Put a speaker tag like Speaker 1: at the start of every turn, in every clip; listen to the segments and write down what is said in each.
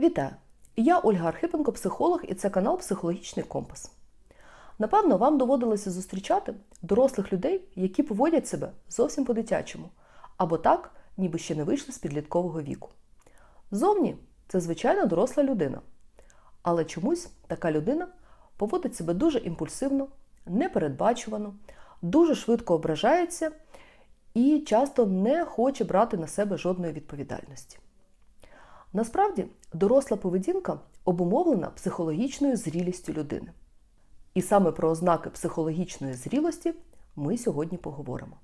Speaker 1: Вітаю! Я Ольга Архипенко, психолог, і це канал Психологічний компас. Напевно, вам доводилося зустрічати дорослих людей, які поводять себе зовсім по-дитячому, або так, ніби ще не вийшли з підліткового віку. Зовні це звичайна доросла людина. Але чомусь така людина поводить себе дуже імпульсивно, непередбачувано, дуже швидко ображається і часто не хоче брати на себе жодної відповідальності. Насправді, доросла поведінка обумовлена психологічною зрілістю людини. І саме про ознаки психологічної зрілості ми сьогодні поговоримо.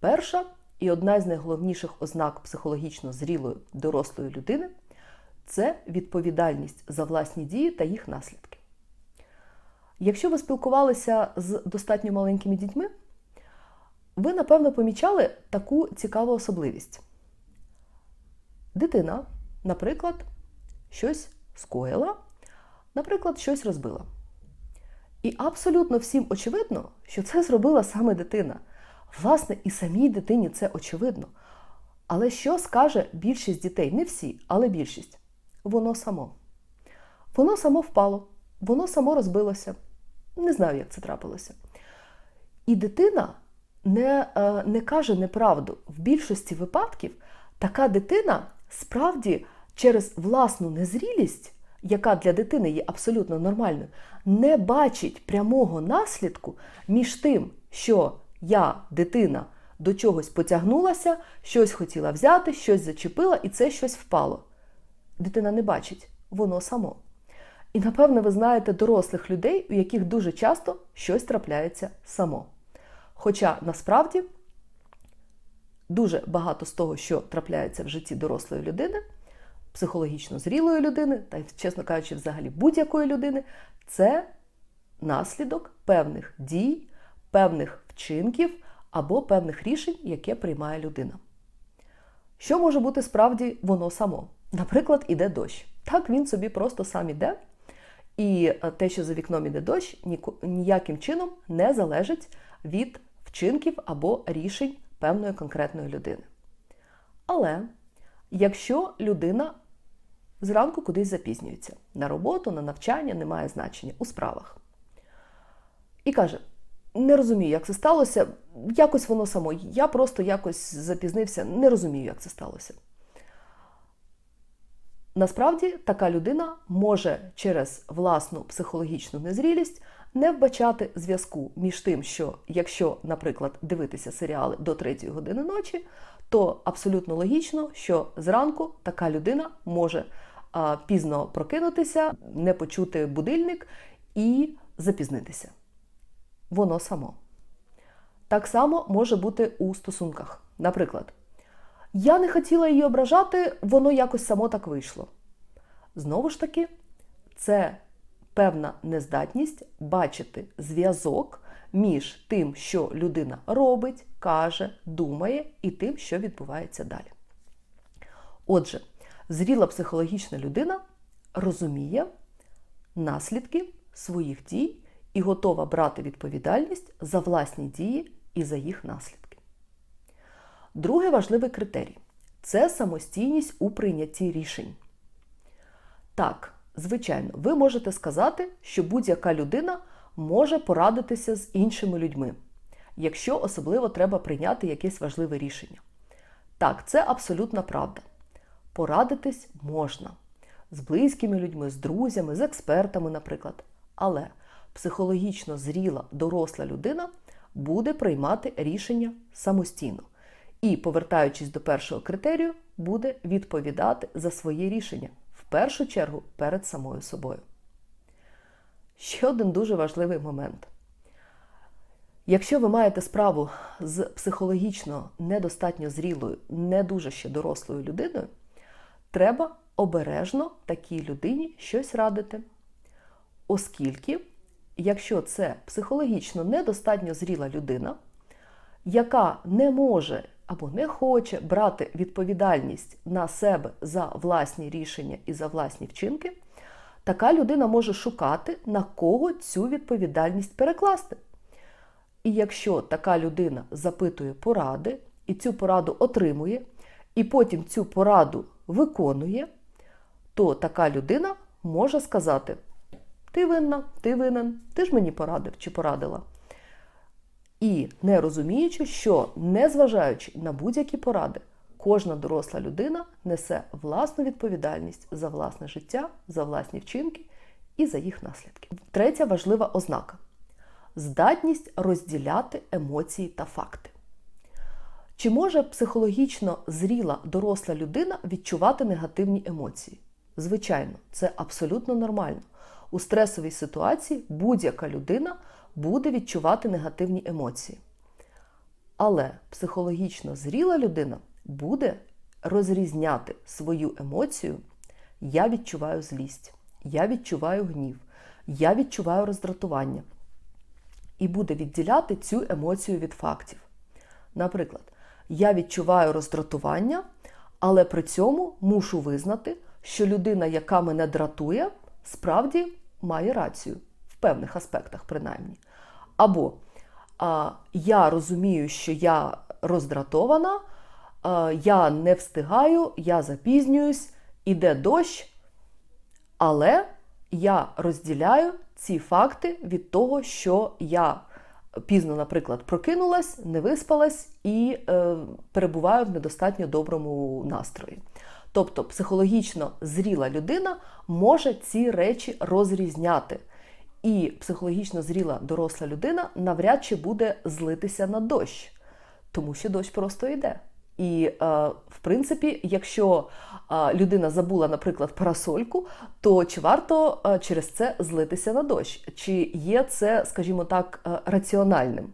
Speaker 1: Перша і одна з найголовніших ознак психологічно зрілої дорослої людини це відповідальність за власні дії та їх наслідки. Якщо ви спілкувалися з достатньо маленькими дітьми, ви, напевно, помічали таку цікаву особливість. Дитина, наприклад, щось скоїла, наприклад, щось розбила. І абсолютно всім очевидно, що це зробила саме дитина. Власне, і самій дитині це очевидно. Але що скаже більшість дітей? Не всі, але більшість. Воно само. Воно само впало, воно само розбилося. Не знаю, як це трапилося. І дитина не, е, не каже неправду. В більшості випадків така дитина справді через власну незрілість, яка для дитини є абсолютно нормальною, не бачить прямого наслідку між тим, що я, дитина, до чогось потягнулася, щось хотіла взяти, щось зачепила, і це щось впало. Дитина не бачить, воно само. І, напевно, ви знаєте дорослих людей, у яких дуже часто щось трапляється само. Хоча насправді дуже багато з того, що трапляється в житті дорослої людини, психологічно зрілої людини, та, чесно кажучи, взагалі будь-якої людини, це наслідок певних дій, певних вчинків або певних рішень, яке приймає людина. Що може бути справді воно само? Наприклад, іде дощ. Так він собі просто сам іде, і те, що за вікном іде дощ, ніяким чином не залежить від вчинків або рішень певної конкретної людини. Але якщо людина зранку кудись запізнюється на роботу, на навчання, не має значення у справах. І каже: не розумію, як це сталося, якось воно само, я просто якось запізнився, не розумію, як це сталося. Насправді така людина може через власну психологічну незрілість не вбачати зв'язку між тим, що якщо, наприклад, дивитися серіали до 3 години ночі, то абсолютно логічно, що зранку така людина може а, пізно прокинутися, не почути будильник і запізнитися. Воно само. Так само може бути у стосунках. Наприклад, я не хотіла її ображати, воно якось само так вийшло. Знову ж таки, це певна нездатність бачити зв'язок між тим, що людина робить, каже, думає, і тим, що відбувається далі. Отже, зріла психологічна людина розуміє наслідки своїх дій і готова брати відповідальність за власні дії і за їх наслідки. Другий важливий критерій це самостійність у прийнятті рішень. Так, звичайно, ви можете сказати, що будь-яка людина може порадитися з іншими людьми, якщо особливо треба прийняти якесь важливе рішення. Так, це абсолютна правда. Порадитись можна з близькими людьми, з друзями, з експертами, наприклад. Але психологічно зріла доросла людина буде приймати рішення самостійно. І, повертаючись до першого критерію, буде відповідати за своє рішення першу чергу перед самою собою. Ще один дуже важливий момент. Якщо ви маєте справу з психологічно недостатньо зрілою, не дуже ще дорослою людиною, треба обережно такій людині щось радити. Оскільки, якщо це психологічно недостатньо зріла людина, яка не може або не хоче брати відповідальність на себе за власні рішення і за власні вчинки, така людина може шукати, на кого цю відповідальність перекласти. І якщо така людина запитує поради і цю пораду отримує, і потім цю пораду виконує, то така людина може сказати: Ти винна, ти винен, ти ж мені порадив чи порадила. І не розуміючи, що, незважаючи на будь-які поради, кожна доросла людина несе власну відповідальність за власне життя, за власні вчинки і за їх наслідки. Третя важлива ознака здатність розділяти емоції та факти. Чи може психологічно зріла доросла людина відчувати негативні емоції? Звичайно, це абсолютно нормально. У стресовій ситуації будь-яка людина буде відчувати негативні емоції. Але психологічно зріла людина буде розрізняти свою емоцію. Я відчуваю злість, я відчуваю гнів, я відчуваю роздратування. І буде відділяти цю емоцію від фактів. Наприклад, я відчуваю роздратування, але при цьому мушу визнати, що людина, яка мене дратує, справді має рацію в певних аспектах, принаймні. Або а, я розумію, що я роздратована, а, я не встигаю, я запізнююсь, іде дощ, але я розділяю ці факти від того, що я пізно, наприклад, прокинулась, не виспалась і е, перебуваю в недостатньо доброму настрої. Тобто психологічно зріла людина може ці речі розрізняти. І психологічно зріла доросла людина навряд чи буде злитися на дощ, тому що дощ просто йде. І, е, в принципі, якщо е, людина забула, наприклад, парасольку, то чи варто е, через це злитися на дощ? Чи є це, скажімо так, раціональним?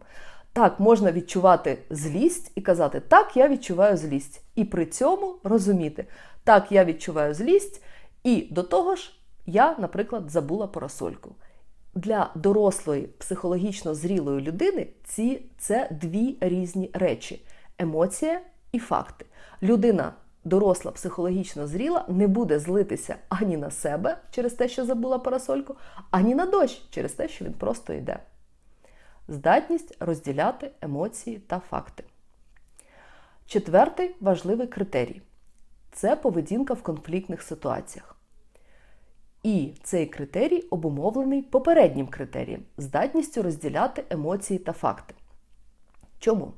Speaker 1: Так, можна відчувати злість і казати, так, я відчуваю злість. І при цьому розуміти, так, я відчуваю злість, і до того ж, я, наприклад, забула парасольку. Для дорослої психологічно зрілої людини ці це дві різні речі: емоція і факти. Людина, доросла, психологічно зріла, не буде злитися ані на себе через те, що забула парасольку, ані на дощ через те, що він просто йде. Здатність розділяти емоції та факти. Четвертий важливий критерій це поведінка в конфліктних ситуаціях. І цей критерій обумовлений попереднім критерієм здатністю розділяти емоції та факти. Чому?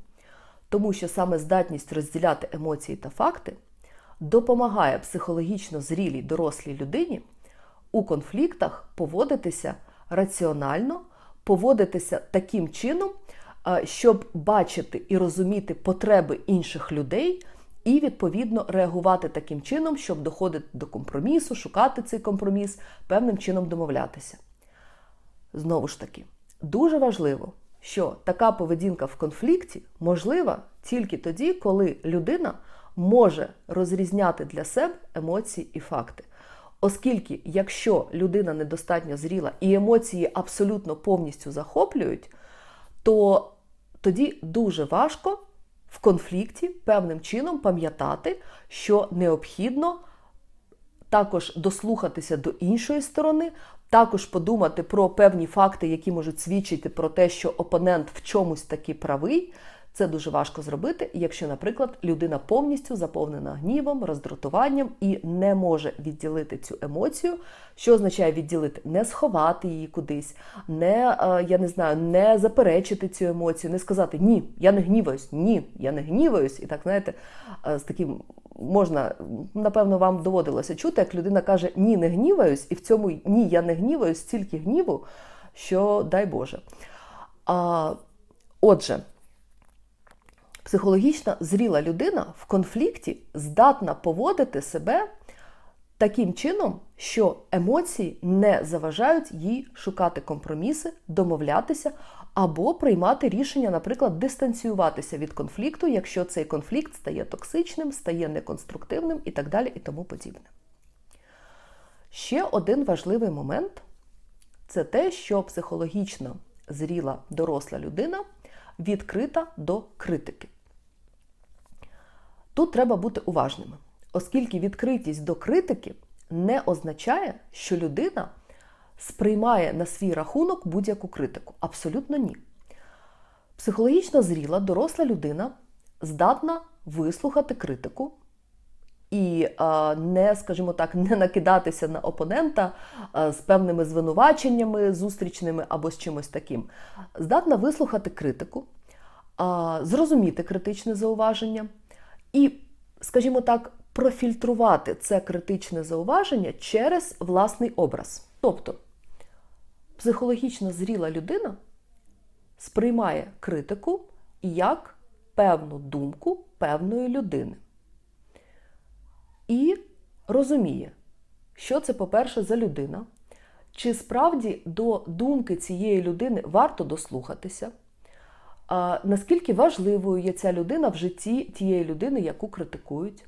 Speaker 1: Тому що саме здатність розділяти емоції та факти допомагає психологічно зрілій дорослій людині у конфліктах поводитися раціонально, поводитися таким чином, щоб бачити і розуміти потреби інших людей. І, відповідно, реагувати таким чином, щоб доходити до компромісу, шукати цей компроміс, певним чином домовлятися. Знову ж таки, дуже важливо, що така поведінка в конфлікті можлива тільки тоді, коли людина може розрізняти для себе емоції і факти. Оскільки, якщо людина недостатньо зріла і емоції абсолютно повністю захоплюють, то тоді дуже важко в конфлікті певним чином пам'ятати, що необхідно також дослухатися до іншої сторони, також подумати про певні факти, які можуть свідчити про те, що опонент в чомусь таки правий. Це дуже важко зробити, якщо, наприклад, людина повністю заповнена гнівом, роздратуванням і не може відділити цю емоцію, що означає відділити, не сховати її кудись, не е, я не знаю, не заперечити цю емоцію, не сказати Ні, я не гніваюсь, ні, я не гніваюсь. І так, знаєте, е, з таким можна, напевно, вам доводилося чути, як людина каже Ні, не гніваюсь, і в цьому ні, я не гніваюсь, стільки гніву, що дай Боже. А, Отже. Психологічно зріла людина в конфлікті здатна поводити себе таким чином, що емоції не заважають їй шукати компроміси, домовлятися або приймати рішення, наприклад, дистанціюватися від конфлікту, якщо цей конфлікт стає токсичним, стає неконструктивним і так далі і тому подібне. Ще один важливий момент це те, що психологічно зріла доросла людина відкрита до критики. Тут треба бути уважними, оскільки відкритість до критики не означає, що людина сприймає на свій рахунок будь-яку критику. Абсолютно ні. Психологічно зріла, доросла людина здатна вислухати критику і не, скажімо так, не накидатися на опонента з певними звинуваченнями, зустрічними або з чимось таким. Здатна вислухати критику, зрозуміти критичне зауваження і, скажімо так, профільтрувати це критичне зауваження через власний образ. Тобто психологічно зріла людина сприймає критику як певну думку певної людини. І розуміє, що це, по-перше, за людина, чи справді до думки цієї людини варто дослухатися, а наскільки важливою є ця людина в житті тієї людини, яку критикують.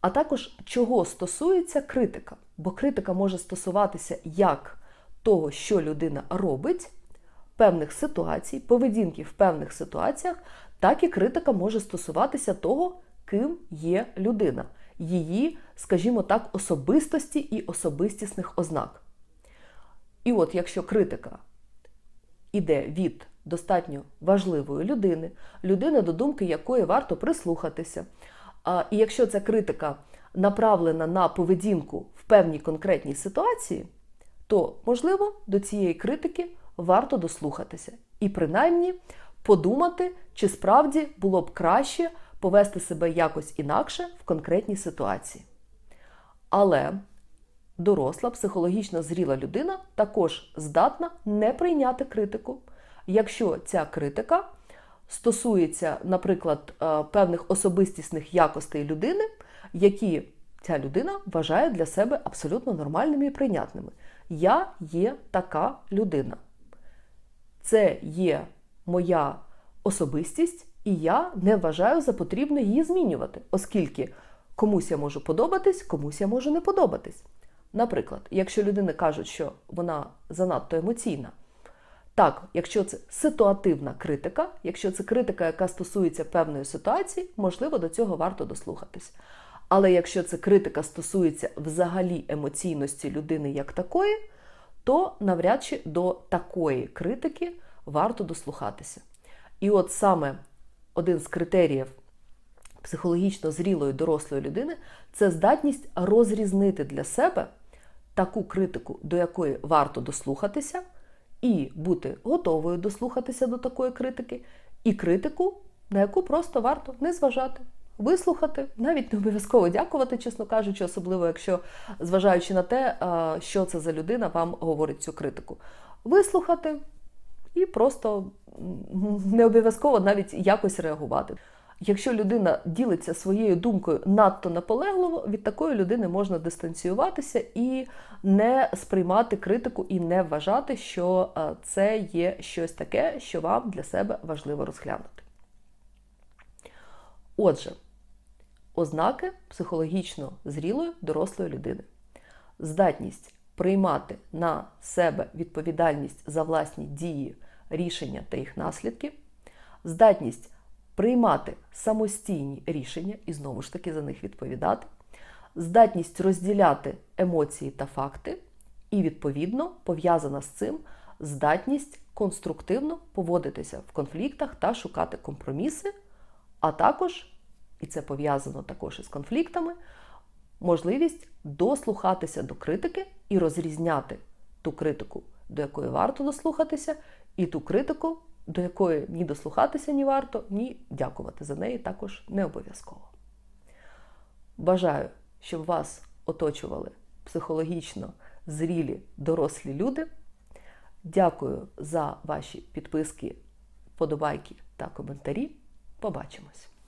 Speaker 1: А також чого стосується критика. Бо критика може стосуватися як того, що людина робить, певних ситуацій, поведінки в певних ситуаціях, так і критика може стосуватися того, ким є людина, її, скажімо так, особистості і особистісних ознак. І от якщо критика іде від достатньо важливої людини, людини, до думки якої варто прислухатися, і якщо ця критика направлена на поведінку в певній конкретній ситуації, то, можливо, до цієї критики варто дослухатися і принаймні подумати, чи справді було б краще повести себе якось інакше в конкретній ситуації. Але доросла, психологічно зріла людина також здатна не прийняти критику, якщо ця критика стосується, наприклад, е, певних особистісних якостей людини, які ця людина вважає для себе абсолютно нормальними і прийнятними. Я є така людина. Це є моя особистість, і я не вважаю за потрібне її змінювати, оскільки комусь я можу подобатись, комусь я можу не подобатись. Наприклад, якщо людини кажуть, що вона занадто емоційна, так, якщо це ситуативна критика, якщо це критика, яка стосується певної ситуації, можливо, до цього варто дослухатись. Але якщо це критика стосується взагалі емоційності людини як такої, то навряд чи до такої критики варто дослухатися. І от саме один з критеріїв психологічно зрілої дорослої людини це здатність розрізнити для себе таку критику, до якої варто дослухатися і бути готовою дослухатися до такої критики, і критику, на яку просто варто не зважати. Вислухати, навіть не обов'язково дякувати, чесно кажучи, особливо якщо зважаючи на те, що це за людина вам говорить цю критику. Вислухати і просто не обов'язково навіть якось реагувати. Якщо людина ділиться своєю думкою надто наполегливо, від такої людини можна дистанціюватися і не сприймати критику, і не вважати, що е, це є щось таке, що вам для себе важливо розглянути. Отже, ознаки психологічно зрілої дорослої людини. Здатність приймати на себе відповідальність за власні дії, рішення та їх наслідки, здатність приймати самостійні рішення і знову ж таки за них відповідати, здатність розділяти емоції та факти, і, відповідно, пов'язана з цим здатність конструктивно поводитися в конфліктах та шукати компроміси, а також, і це пов'язано також із конфліктами, можливість дослухатися до критики і розрізняти ту критику, до якої варто дослухатися, і ту критику, до якої ні дослухатися ні варто, ні дякувати за неї також не обов'язково. Бажаю, щоб вас оточували психологічно зрілі дорослі люди. Дякую за ваші підписки, подобайки та коментарі. Побачимось!